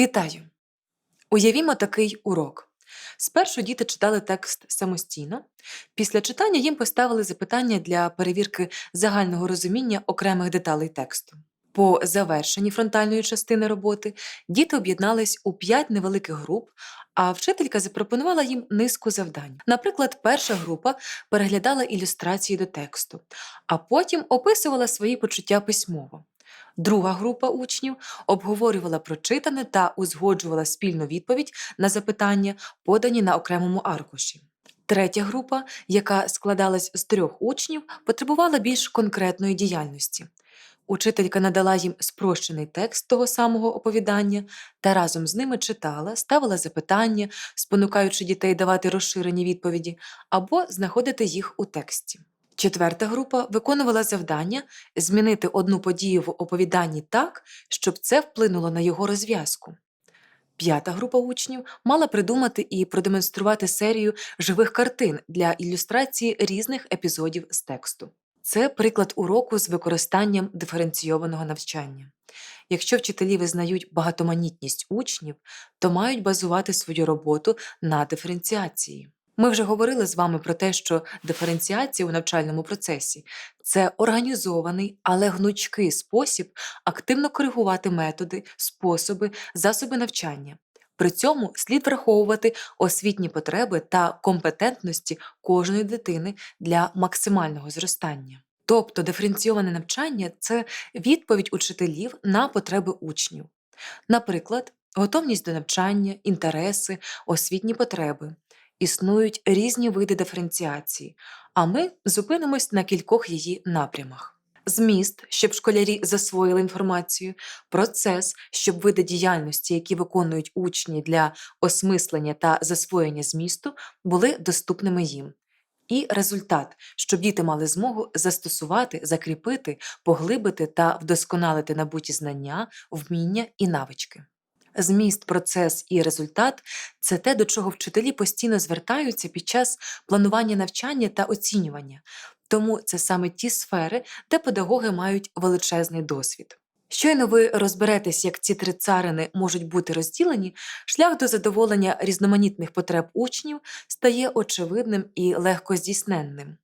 Вітаю! Уявімо такий урок. Спершу діти читали текст самостійно. Після читання їм поставили запитання для перевірки загального розуміння окремих деталей тексту. По завершенні фронтальної частини роботи діти об'єднались у п'ять невеликих груп, а вчителька запропонувала їм низку завдань. Наприклад, перша група переглядала ілюстрації до тексту, а потім описувала свої почуття письмово. Друга група учнів обговорювала прочитане та узгоджувала спільну відповідь на запитання, подані на окремому аркуші. Третя група, яка складалась з трьох учнів, потребувала більш конкретної діяльності. Учителька надала їм спрощений текст того самого оповідання та разом з ними читала, ставила запитання, спонукаючи дітей давати розширені відповіді або знаходити їх у тексті. Четверта група виконувала завдання змінити одну подію в оповіданні так, щоб це вплинуло на його розв'язку. П'ята група учнів мала придумати і продемонструвати серію живих картин для ілюстрації різних епізодів з тексту. Це приклад уроку з використанням диференційованого навчання. Якщо вчителі визнають багатоманітність учнів, то мають базувати свою роботу на диференціації. Ми вже говорили з вами про те, що диференціація у навчальному процесі це організований, але гнучкий спосіб активно коригувати методи, способи, засоби навчання. При цьому слід враховувати освітні потреби та компетентності кожної дитини для максимального зростання. Тобто диференційоване навчання це відповідь учителів на потреби учнів. Наприклад, готовність до навчання, інтереси, освітні потреби. Існують різні види диференціації, а ми зупинимось на кількох її напрямах. Зміст, щоб школярі засвоїли інформацію, процес, щоб види діяльності, які виконують учні для осмислення та засвоєння змісту, були доступними їм. І результат, щоб діти мали змогу застосувати, закріпити, поглибити та вдосконалити набуті знання, вміння і навички. Зміст, процес і результат це те, до чого вчителі постійно звертаються під час планування навчання та оцінювання, тому це саме ті сфери, де педагоги мають величезний досвід. Щойно ви розберетесь, як ці три царини можуть бути розділені, шлях до задоволення різноманітних потреб учнів стає очевидним і легкоздійсненним.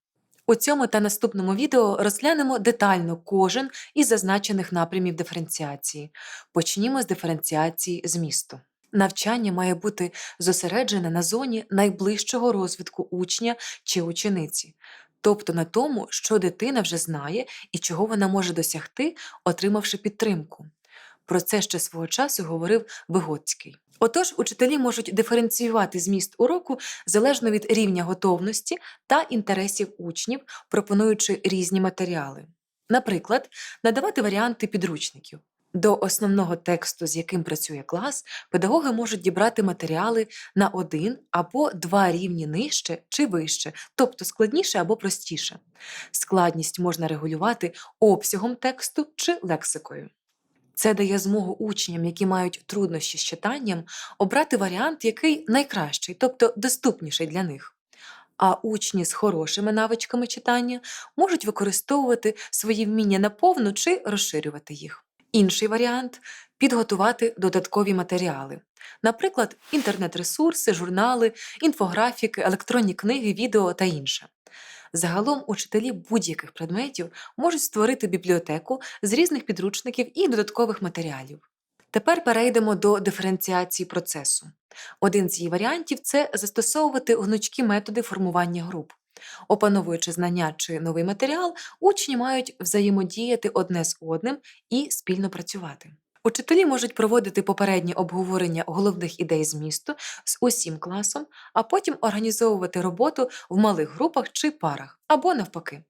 У цьому та наступному відео розглянемо детально кожен із зазначених напрямів диференціації. Почнімо з диференціації змісту. Навчання має бути зосереджене на зоні найближчого розвитку учня чи учениці, тобто на тому, що дитина вже знає і чого вона може досягти, отримавши підтримку. Про це ще свого часу говорив Вигоцький. Отож, учителі можуть диференціювати зміст уроку залежно від рівня готовності та інтересів учнів, пропонуючи різні матеріали. Наприклад, надавати варіанти підручників. До основного тексту, з яким працює клас, педагоги можуть дібрати матеріали на один або два рівні нижче чи вище, тобто складніше або простіше. Складність можна регулювати обсягом тексту чи лексикою. Це дає змогу учням, які мають труднощі з читанням, обрати варіант, який найкращий, тобто доступніший для них. А учні з хорошими навичками читання можуть використовувати свої вміння наповну чи розширювати їх. Інший варіант підготувати додаткові матеріали, наприклад, інтернет-ресурси, журнали, інфографіки, електронні книги, відео та інше. Загалом учителі будь-яких предметів можуть створити бібліотеку з різних підручників і додаткових матеріалів. Тепер перейдемо до диференціації процесу. Один з її варіантів це застосовувати гнучкі методи формування груп. Опановуючи знання чи новий матеріал, учні мають взаємодіяти одне з одним і спільно працювати. Учителі можуть проводити попереднє обговорення головних ідей змісту з усім класом, а потім організовувати роботу в малих групах чи парах, або навпаки.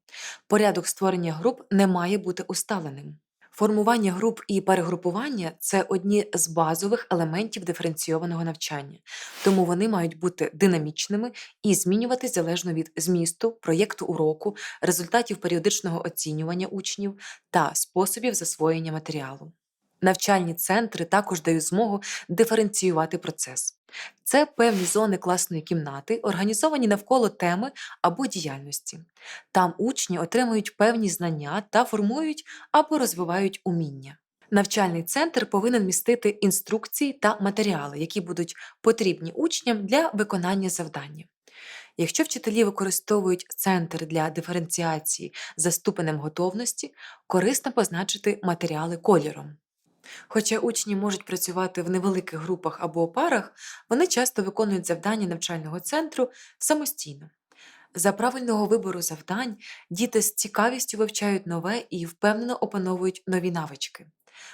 Порядок створення груп не має бути усталеним. Формування груп і перегрупування це одні з базових елементів диференційованого навчання, тому вони мають бути динамічними і змінюватись залежно від змісту, проєкту уроку, результатів періодичного оцінювання учнів та способів засвоєння матеріалу. Навчальні центри також дають змогу диференціювати процес. Це певні зони класної кімнати, організовані навколо теми або діяльності. Там учні отримують певні знання та формують або розвивають уміння. Навчальний центр повинен містити інструкції та матеріали, які будуть потрібні учням для виконання завдання. Якщо вчителі використовують центр для диференціації за ступенем готовності, корисно позначити матеріали кольором. Хоча учні можуть працювати в невеликих групах або парах, вони часто виконують завдання навчального центру самостійно. За правильного вибору завдань діти з цікавістю вивчають нове і впевнено опановують нові навички.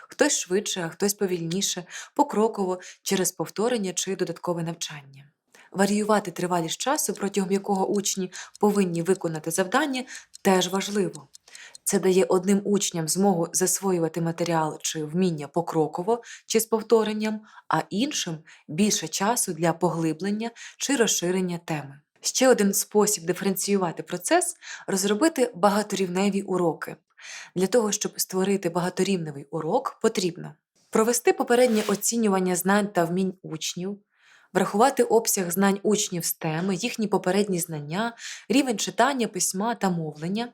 Хтось швидше, а хтось повільніше, покроково через повторення чи додаткове навчання. Варіювати тривалість часу, протягом якого учні повинні виконати завдання, теж важливо. Це дає одним учням змогу засвоювати матеріал чи вміння покроково чи з повторенням, а іншим більше часу для поглиблення чи розширення теми. Ще один спосіб диференціювати процес розробити багаторівневі уроки. Для того, щоб створити багаторівневий урок, потрібно провести попереднє оцінювання знань та вмінь учнів, врахувати обсяг знань учнів з теми, їхні попередні знання, рівень читання, письма та мовлення,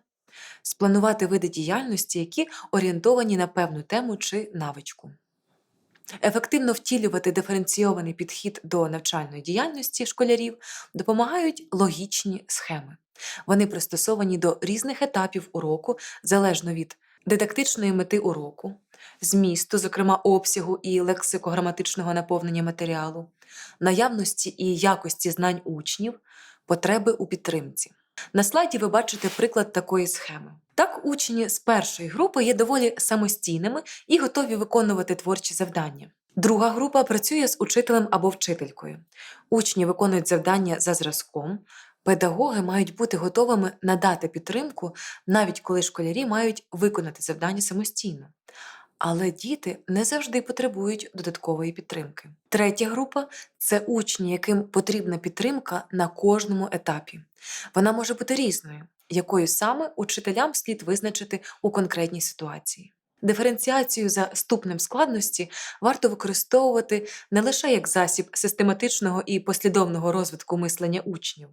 спланувати види діяльності, які орієнтовані на певну тему чи навичку. Ефективно втілювати диференційований підхід до навчальної діяльності школярів допомагають логічні схеми. Вони пристосовані до різних етапів уроку залежно від дидактичної мети уроку, змісту, зокрема обсягу і лексико-граматичного наповнення матеріалу, наявності і якості знань учнів, потреби у підтримці. На слайді ви бачите приклад такої схеми. Так, учні з першої групи є доволі самостійними і готові виконувати творчі завдання. Друга група працює з учителем або вчителькою. Учні виконують завдання за зразком. Педагоги мають бути готовими надати підтримку, навіть коли школярі мають виконати завдання самостійно. Але діти не завжди потребують додаткової підтримки. Третя група це учні, яким потрібна підтримка на кожному етапі. Вона може бути різною, якою саме учителям слід визначити у конкретній ситуації. Диференціацію за ступнем складності варто використовувати не лише як засіб систематичного і послідовного розвитку мислення учнів,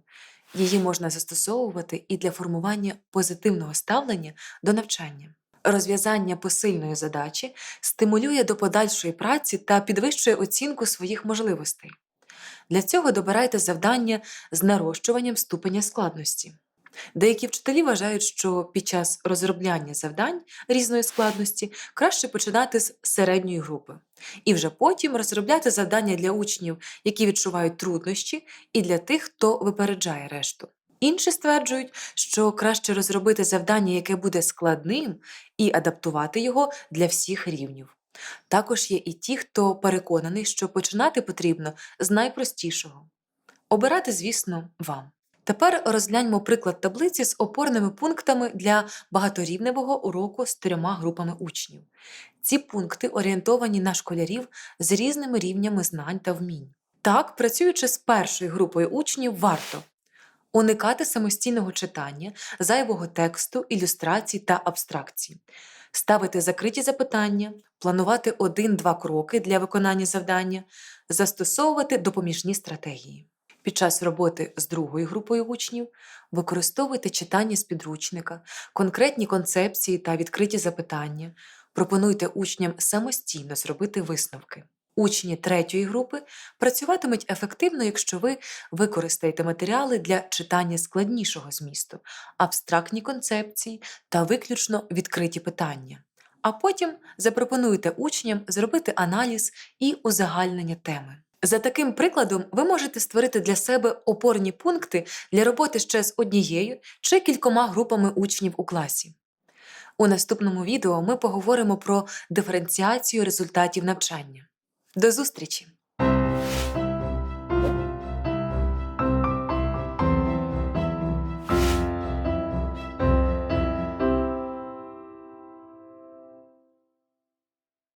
її можна застосовувати і для формування позитивного ставлення до навчання. Розв'язання посильної задачі стимулює до подальшої праці та підвищує оцінку своїх можливостей. Для цього добирайте завдання з нарощуванням ступеня складності. Деякі вчителі вважають, що під час розробляння завдань різної складності краще починати з середньої групи, і вже потім розробляти завдання для учнів, які відчувають труднощі, і для тих, хто випереджає решту. Інші стверджують, що краще розробити завдання, яке буде складним, і адаптувати його для всіх рівнів. Також є і ті, хто переконаний, що починати потрібно з найпростішого. Обирати, звісно, вам. Тепер розгляньмо приклад таблиці з опорними пунктами для багаторівневого уроку з трьома групами учнів. Ці пункти орієнтовані на школярів з різними рівнями знань та вмінь. Так, працюючи з першою групою учнів, варто уникати самостійного читання, зайвого тексту, ілюстрацій та абстракцій, ставити закриті запитання, планувати один-два кроки для виконання завдання, застосовувати допоміжні стратегії. Під час роботи з другою групою учнів використовуйте читання з підручника, конкретні концепції та відкриті запитання, пропонуйте учням самостійно зробити висновки. Учні третьої групи працюватимуть ефективно, якщо ви використаєте матеріали для читання складнішого змісту, абстрактні концепції та виключно відкриті питання. А потім запропонуйте учням зробити аналіз і узагальнення теми. За таким прикладом, ви можете створити для себе опорні пункти для роботи ще з однією чи кількома групами учнів у класі. У наступному відео ми поговоримо про диференціацію результатів навчання. До зустрічі!